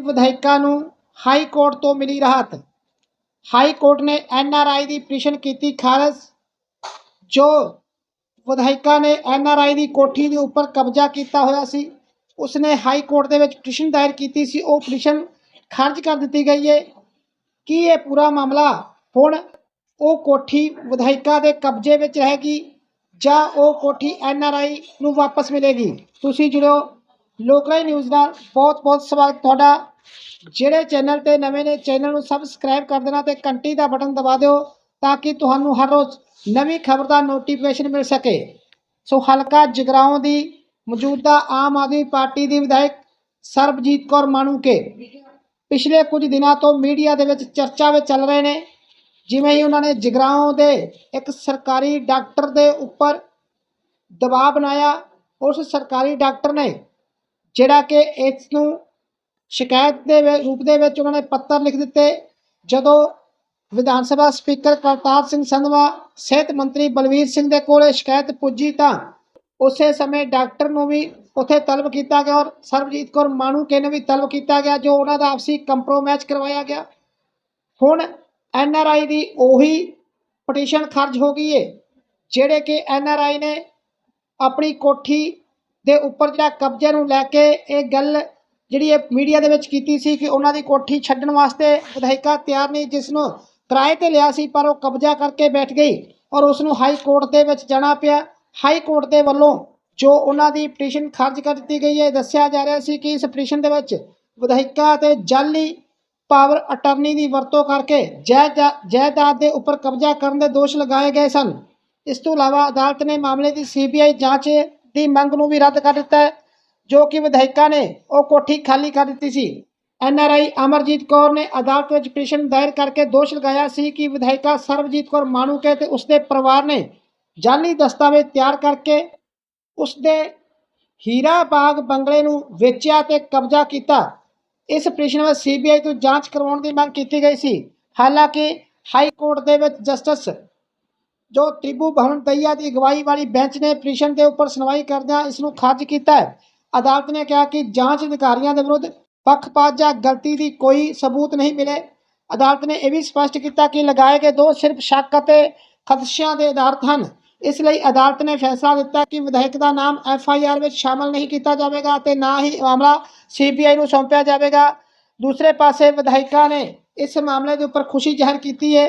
ਵਿਧਾਇਕਾਂ ਨੂੰ high court ਤੋਂ ਮਿਲੀ ਰਾਹਤ। ਹਾਈ ਕੋਰਟ ਨੇ N R I the petition ਕੀਤੀ ਖਾਰਜ, ਜੋ ਵਿਧਾਇਕਾਂ ਨੇ ਐਨ ਆਰ ਆਈ ਦੀ ਕੋਠੀ ਦੇ ਉੱਪਰ ਕਬਜ਼ਾ ਕੀਤਾ ਹੋਇਆ ਸੀ। ਉਸਨੇ ਹਾਈ ਕੋਰਟ ਦੇ ਵਿੱਚ ਪਟੀਸ਼ਨ ਦਾਇਰ ਕੀਤੀ ਸੀ। ਉਹ ਪਟੀਸ਼ਨ ਖਾਰਜ ਕਰ ਦਿੱਤੀ ਗਈ ਹੈ ਕੀ ਇਹ ਪੂਰਾ ਮਾਮਲਾ ਹੁਣ ਉਹ ਕੋਠੀ ਵਿਧਾਇਕਾਂ ਦੇ ਕਬਜ਼ੇ ਵਿੱਚ ਰਹੇਗੀ ਜਾਂ ਉਹ ਕੋਠੀ ਐਨ ਆਰ ਆਈ ਨੂੰ ਵਾਪਸ ਮਿਲੇਗੀ? ਤੁਸੀਂ ਜੁੜੋ ਲੋਕਲਾਈ ਨਿਊਜ਼ ਨਾਲ ਬਹੁਤ ਬਹੁਤ ਸਵਾਗਤ। ਤੁਹਾਡਾ ਜਿਹੜੇ ਚੈਨਲ ਤੇ ਨਵੇਂ ਨੇ, ਚੈਨਲ ਨੂੰ ਸਬਸਕ੍ਰਾਈਬ ਕਰ ਦੇਣਾ ਤੇ ਘੰਟੀ ਦਾ ਬਟਨ ਦਬਾ ਦਿਓ ਤਾਂ ਕਿ ਤੁਹਾਨੂੰ ਹਰ ਰੋਜ਼ ਨਵੀਂ ਖਬਰ ਦਾ ਨੋਟੀਫਿਕੇਸ਼ਨ ਮਿਲ ਸਕੇ। ਸੋ ਹਲਕਾ ਜਗਰਾਉਂ ਦੀ ਮੌਜੂਦਾ ਆਮ ਆਦਮੀ ਪਾਰਟੀ ਦੀ ਵਿਧਾਇਕ ਸਰਬਜੀਤ ਕੌਰ ਮਾਣੂਕੇ ਪਿਛਲੇ ਕੁਝ ਦਿਨਾਂ ਤੋਂ ਮੀਡੀਆ ਦੇ ਵਿੱਚ ਚਰਚਾ ਵਿੱਚ ਚੱਲ ਰਹੇ ਨੇ। ਜਿਵੇਂ ਹੀ ਉਹਨਾਂ ਨੇ ਜਗਰਾਉਂ ਦੇ ਇੱਕ ਸਰਕਾਰੀ ਡਾਕਟਰ ਦੇ ਉੱਪਰ ਦਬਾਅ ਬਣਾਇਆ, ਉਸ ਸਰਕਾਰੀ ਡਾਕਟਰ ਨੇ ਜਿਹੜਾ ਕਿ ਇਸ ਨੂੰ ਸ਼ਿਕਾਇਤ ਦੇ ਰੂਪ ਦੇ ਵਿੱਚ ਉਹਨਾਂ ਨੇ ਪੱਤਰ ਲਿਖ ਦਿੱਤੇ। ਜਦੋਂ ਵਿਧਾਨ ਸਭਾ ਸਪੀਕਰ ਕਰਤਾਰ ਸਿੰਘ ਸੰਧਵਾ, ਸਿਹਤ ਮੰਤਰੀ ਬਲਵੀਰ ਸਿੰਘ ਦੇ ਕੋਲ ਸ਼ਿਕਾਇਤ ਪੁੱਜੀ ਤਾਂ ਉਸੇ ਸਮੇਂ ਡਾਕਟਰ ਨੂੰ ਵੀ ਉੱਥੇ ਤਲਬ ਕੀਤਾ ਗਿਆ ਔਰ ਸਰਬਜੀਤ ਕੌਰ ਮਾਣੂਕੇ ਨੂੰ ਵੀ ਤਲਬ ਕੀਤਾ ਗਿਆ, ਜੋ ਉਹਨਾਂ ਦਾ ਆਪਸੀ ਕੰਪਰੋਮਾਈਜ਼ ਕਰਵਾਇਆ ਗਿਆ। ਹੁਣ ਐਨ ਆਰ ਆਈ ਦੀ ਉਹੀ ਪਟੀਸ਼ਨ ਖਾਰਜ ਹੋ ਗਈ ਏ, ਜਿਹੜੇ ਕਿ ਐਨ ਆਰ ਆਈ ਨੇ ਆਪਣੀ ਕੋਠੀ ਦੇ ਉੱਪਰ ਜਿਹੜਾ ਕਬਜ਼ੇ ਨੂੰ ਲੈ ਕੇ ਇਹ ਗੱਲ ਜਿਹੜੀ ਇਹ ਮੀਡੀਆ ਦੇ ਵਿੱਚ ਕੀਤੀ ਸੀ ਕਿ ਉਹਨਾਂ ਦੀ ਕੋਠੀ ਛੱਡਣ ਵਾਸਤੇ ਵਿਧਾਇਕਾ ਤਿਆਰ ਨਹੀਂ, ਜਿਸ ਨੂੰ ਕਿਰਾਏ ਤੇ ਲਿਆ ਸੀ, ਪਰ ਉਹ ਕਬਜ਼ਾ ਕਰਕੇ ਬੈਠ ਗਈ ਔਰ ਉਸ ਨੂੰ ਹਾਈ ਕੋਰਟ ਦੇ ਵਿੱਚ ਜਾਣਾ ਪਿਆ। ਹਾਈ ਕੋਰਟ ਦੇ ਵੱਲੋਂ ਜੋ ਉਹਨਾਂ ਦੀ ਪਟੀਸ਼ਨ ਖਾਰਜ ਕਰ ਦਿੱਤੀ ਗਈ ਹੈ ਦੱਸਿਆ ਜਾ ਰਿਹਾ ਸੀ ਕਿ ਇਸ ਪਟੀਸ਼ਨ ਦੇ ਵਿੱਚ ਵਿਧਾਇਕਾ ਤੇ ਜਾਲੀ ਪਾਵਰ ਅਟਰਨੀ ਦੀ ਵਰਤੋਂ ਕਰਕੇ ਜਾਇਜਾ- ਜਾਇਦਾਦ ਦੇ ਉੱਪਰ ਕਬਜ਼ਾ ਕਰਨ ਦੇ ਦੋਸ਼ ਲਗਾਏ ਗਏ ਸਨ। ਇਸ ਤੋਂ ਇਲਾਵਾ ਅਦਾਲਤ ਨੇ ਮਾਮਲੇ ਦੀ ਸੀਬੀਆਈ ਜਾਂਚ ਦੀ ਮੰਗ ਨੂੰ ਵੀ ਰੱਦ ਕਰ ਦਿੱਤਾ ਹੈ। ਜੋ ਕਿ ਵਿਧਾਇਕਾਂ ਨੇ ਉਹ ਕੋਠੀ ਖਾਲੀ ਕਰ ਦਿੱਤੀ ਸੀ। ਐਨਆਰਆਈ ਅਮਰਜੀਤ ਕੌਰ ਨੇ ਅਦਾਲਤ ਵਿੱਚ ਪਟੀਸ਼ਨ ਦਾਇਰ ਕਰਕੇ ਦੋਸ਼ ਲਗਾਇਆ ਸੀ ਕਿ ਵਿਧਾਇਕਾ ਸਰਬਜੀਤ ਕੌਰ ਮਾਣੂਕੇ ਤੇ ਉਸਦੇ ਪਰਿਵਾਰ ਨੇ ਜਾਲੀ ਦਸਤਾਵੇਜ਼ ਤਿਆਰ ਕਰਕੇ ਉਸਦੇ ਹੀਰਾ ਬਾਗ ਬੰਗਲੇ ਨੂੰ ਵੇਚਿਆ ਤੇ ਕਬਜ਼ਾ ਕੀਤਾ। ਇਸ ਪਟੀਸ਼ਨ ਵਿੱਚ ਸੀਬੀਆਈ ਤੋਂ ਜਾਂਚ ਕਰਵਾਉਣ ਦੀ ਮੰਗ ਕੀਤੀ ਗਈ ਸੀ। ਹਾਲਾਂਕਿ ਹਾਈ ਕੋਰਟ ਦੇ ਵਿੱਚ ਜਸਟਿਸ ਜੋ ਟ੍ਰਿਬੂ ਭਵਨ ਦਈਆ ਦੀ ਅਗਵਾਈ ਵਾਲੀ ਬੈਂਚ ਨੇ ਪਟੀਸ਼ਨ ਦੇ ਉੱਪਰ ਸੁਣਵਾਈ ਕਰਦਿਆਂ ਇਸ ਨੂੰ ਖਾਰਜ ਕੀਤਾ ਹੈ। ਅਦਾਲਤ ਨੇ ਕਿਹਾ ਕਿ ਜਾਂਚ ਅਧਿਕਾਰੀਆਂ ਦੇ ਵਿਰੁੱਧ ਪੱਖਪਾਤ ਜਾਂ ਗਲਤੀ ਦੀ ਕੋਈ ਸਬੂਤ ਨਹੀਂ ਮਿਲੇ। ਅਦਾਲਤ ਨੇ ਇਹ ਵੀ ਸਪਸ਼ਟ ਕੀਤਾ ਕਿ ਲਗਾਏ ਗਏ ਦੋ ਸਿਰਫ ਸ਼ੱਕ ਅਤੇ ਖਦਸ਼ਿਆਂ ਦੇ ਆਧਾਰਿਤ ਹਨ। ਇਸ ਲਈ ਅਦਾਲਤ ਨੇ ਫੈਸਲਾ ਦਿੱਤਾ ਕਿ ਵਿਧਾਇਕ ਦਾ ਨਾਮ ਐਫ ਆਈ ਆਰ ਵਿੱਚ ਸ਼ਾਮਲ ਨਹੀਂ ਕੀਤਾ ਜਾਵੇਗਾ ਅਤੇ ਨਾ ਹੀ ਮਾਮਲਾ ਸੀ ਬੀ ਆਈ ਨੂੰ ਸੌਂਪਿਆ ਜਾਵੇਗਾ। ਦੂਸਰੇ ਪਾਸੇ ਵਿਧਾਇਕਾਂ ਨੇ ਇਸ ਮਾਮਲੇ ਦੇ ਉੱਪਰ ਖੁਸ਼ੀ ਜ਼ਾਹਰ ਕੀਤੀ ਹੈ।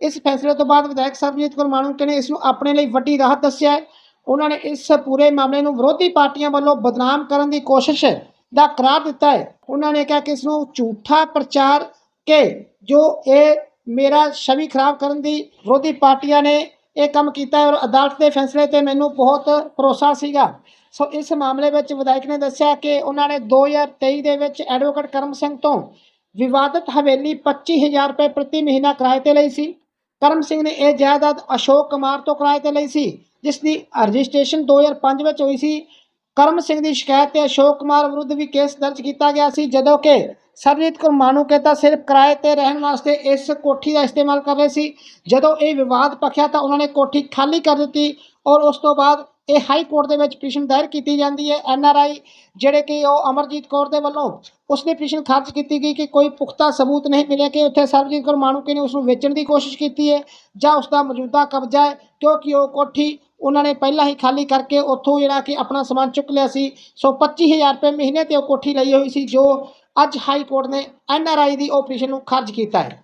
ਇਸ ਫੈਸਲੇ ਤੋਂ ਬਾਅਦ ਵਿਧਾਇਕ ਸਰਬਜੀਤ ਕੌਰ ਮਾਣੂਕੇ ਨੇ ਇਸ ਨੂੰ ਆਪਣੇ ਲਈ ਵੱਡੀ ਰਾਹਤ ਦੱਸਿਆ ਹੈ। ਉਹਨਾਂ ਨੇ ਇਸ ਪੂਰੇ ਮਾਮਲੇ ਨੂੰ ਵਿਰੋਧੀ ਪਾਰਟੀਆਂ ਵੱਲੋਂ ਬਦਨਾਮ ਕਰਨ ਦੀ ਕੋਸ਼ਿਸ਼ ਦਾ ਕਰਾਰ ਦਿੱਤਾ ਹੈ। ਉਹਨਾਂ ਨੇ ਕਿਹਾ ਕਿ ਇਸ ਨੂੰ ਝੂਠਾ ਪ੍ਰਚਾਰ ਕੇ ਜੋ ਇਹ ਮੇਰਾ ਛਵੀ ਖਰਾਬ ਕਰਨ ਦੀ ਵਿਰੋਧੀ ਪਾਰਟੀਆਂ ਨੇ ਇਹ ਕੰਮ ਕੀਤਾ ਔਰ ਅਦਾਲਤ ਦੇ ਫੈਸਲੇ ਤੇ ਮੈਨੂੰ ਬਹੁਤ ਭਰੋਸਾ ਸੀਗਾ। ਸੋ ਇਸ ਮਾਮਲੇ ਵਿੱਚ ਵਿਧਾਇਕ ਨੇ ਦੱਸਿਆ ਕਿ ਉਹਨਾਂ ਨੇ 2023 ਦੇ ਵਿੱਚ ਐਡਵੋਕੇਟ ਕਰਮ ਸਿੰਘ ਤੋਂ ਵਿਵਾਦਤ ਹਵੇਲੀ 25000 ਰੁਪਏ ਪ੍ਰਤੀ ਮਹੀਨਾ ਕਿਰਾਏ ਤੇ ਲਈ ਸੀ। ਕਰਮ ਸਿੰਘ ਨੇ ਇਹ ਜਾਇਦਾਦ ਅਸ਼ੋਕ ਕੁਮਾਰ ਤੋਂ ਕਿਰਾਏ ਤੇ ਲਈ ਸੀ ਜਿਸ ਦੀ ਰਜਿਸਟ੍ਰੇਸ਼ਨ 2005 ਵਿੱਚ ਹੋਈ ਸੀ। ਕਰਮ ਸਿੰਘ ਦੀ ਸ਼ਿਕਾਇਤ ਤੇ ਅਸ਼ੋਕ ਕੁਮਾਰ ਵਿਰੁੱਧ ਵੀ ਕੇਸ ਦਰਜ ਕੀਤਾ ਗਿਆ ਸੀ, ਜਦੋਂ ਕਿ ਸਰਜੀਤ ਕੌਰ ਮਾਣੂਕੇ ਤਾਂ ਸਿਰਫ ਕਿਰਾਏ ਤੇ ਰਹਿਣ ਵਾਸਤੇ ਇਸ ਕੋਠੀ ਦਾ ਇਸਤੇਮਾਲ ਕਰ ਰਹੇ ਸੀ। ਜਦੋਂ ਇਹ ਵਿਵਾਦ ਪਖਿਆ ਤਾਂ ਉਹਨਾਂ ਨੇ ਕੋਠੀ ਖਾਲੀ ਕਰ ਦਿੱਤੀ ਔਰ ਉਸ ਤੋਂ ਬਾਅਦ ਇਹ ਹਾਈ ਕੋਰਟ ਦੇ ਵਿੱਚ ਪਟੀਸ਼ਨ ਦਾਇਰ ਕੀਤੀ ਜਾਂਦੀ ਹੈ, ਐਨ ਆਰ ਆਈ ਜਿਹੜੇ ਕਿ ਉਹ ਅਮਰਜੀਤ ਕੌਰ ਦੇ ਵੱਲੋਂ ਉਸ ਦੀ ਪਟੀਸ਼ਨ ਖਾਰਜ ਕੀਤੀ ਗਈ ਕਿ ਕੋਈ ਪੁਖਤਾ ਸਬੂਤ ਨਹੀਂ ਮਿਲਿਆ ਕਿ ਉੱਥੇ ਸਰਬਜੀਤ ਕੌਰ ਮਾਣੂਕੇ ਨੇ ਉਸ ਨੂੰ ਵੇਚਣ ਦੀ ਕੋਸ਼ਿਸ਼ ਕੀਤੀ ਹੈ ਜਾਂ ਉਸ ਦਾ ਮੌਜੂਦਾ ਕਬਜ਼ਾ ਹੈ, ਕਿਉਂਕਿ ਉਹ ਕੋਠੀ ਉਹਨਾਂ ਨੇ ਪਹਿਲਾਂ ਹੀ ਖਾਲੀ ਕਰਕੇ ਉੱਥੋਂ ਜਿਹੜਾ ਕਿ ਆਪਣਾ ਸਮਾਨ ਚੁੱਕ ਲਿਆ ਸੀ, ਸੋ 25000 ਰੁਪਏ ਮਹੀਨੇ ਤੇ ਉਹ ਕੋਠੀ ਲਈ ਹੋਈ ਸੀ, ਜੋ ਅੱਜ ਹਾਈ ਕੋਰਟ ਨੇ ਐਨ ਆਰ ਆਈ ਦੀ ਉਹ ਪਟੀਸ਼ਨ ਨੂੰ ਖਾਰਜ ਕੀਤਾ ਹੈ।